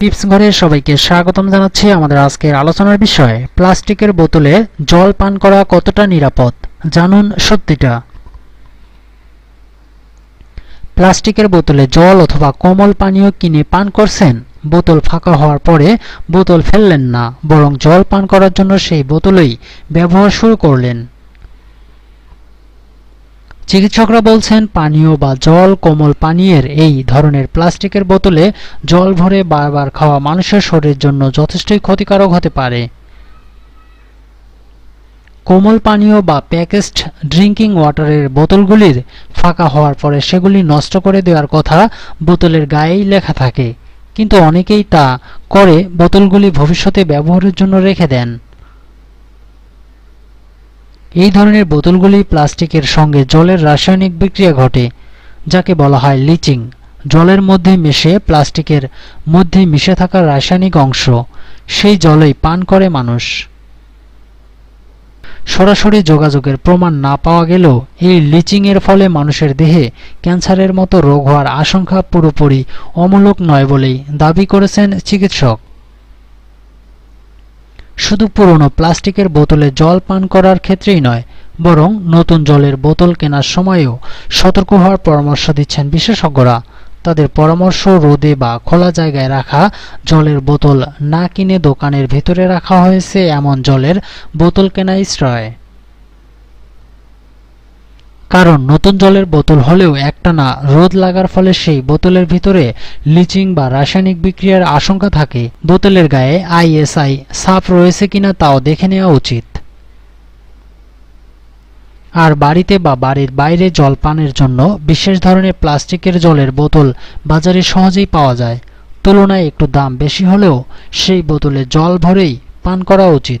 Tips ঘরে সবাইকে স্বাগতম জানাচ্ছি আমাদের আজকের আলোচনার বিষয়, প্লাস্টিকের বোতলে জল পান করা কতটা নিরাপদ? জানুন সত্যিটা। প্লাস্টিকের বোতলে জল অথবা কোমল পানীয় কিনে পান করছেন, বোতল ফাঁকা হওয়ার পরে বোতল ফেললেন না, বরং জল পান করার জন্য সেই বোতলেই ব্যবহার শুরু করলেন। চিকিৎসকরা বলছেন, পানীয় বা জল, কোমল পানীয়ের এই ধরনের প্লাস্টিকের বোতলে জল ভরে বারবার খাওয়া মানুষের শরীরের জন্য যথেষ্টই ক্ষতিকারক হতে পারে। কোমল পানীয় বা প্যাকেজড ড্রিঙ্কিং ওয়াটারের বোতলগুলির ফাঁকা হওয়ার পরে সেগুলি নষ্ট করে দেওয়ার কথা বোতলের গায়েই লেখা থাকে। কিন্তু অনেকেই তা করে বোতলগুলি ভবিষ্যতে ব্যবহারের জন্য রেখে দেন। এই ধরনের বোতলগুলি প্লাস্টিকের সঙ্গে জলের রাসায়নিক বিক্রিয়া ঘটে, যাকে বলা হয় লিচিং। জলের মধ্যে মিশে প্লাস্টিকের মধ্যে মিশে থাকা রাসায়নিক অংশ, সেই জলেই পান করে মানুষ। সরাসরি যোগাযোগের প্রমাণ না পাওয়া গেলেও এই লিচিং এর ফলে মানুষের দেহে ক্যান্সারের মতো রোগ হওয়ার আশঙ্কা পুরোপুরি অমূলক নয় বলেই দাবি করেছেন চিকিৎসক। শুধু পুরনো প্লাস্টিকের বোতলে জল পান করার ক্ষেত্রেই নয়, বরং নতুন জলের বোতল কেনার সময়েও সতর্ক হওয়ার পরামর্শ দিচ্ছেন বিশেষজ্ঞরা। তাদের পরামর্শ রোদে বা খোলা জায়গায় রাখা জলের বোতল না কিনে দোকানের ভেতরে রাখা হয়েছে এমন জলের বোতল কেনাই শ্রয়। কারণ নতুন জলের বোতল হলেও একটানা রোদ লাগার ফলে সেই বোতলের ভিতরে লিচিং বা রাসায়নিক বিক্রিয়ার আশঙ্কা থাকে। বোতলের গায়ে আইএসআই সাপ রয়েছে কিনা তাও দেখে নেওয়া উচিত। আর বাড়িতে বা বাড়ির বাইরে জল পানের জন্য বিশেষ ধরনের প্লাস্টিকের জলের বোতল বাজারে সহজেই পাওয়া যায়। তুলনায় একটু দাম বেশি হলেও সেই বোতলে জল ভরেই পান করা উচিত।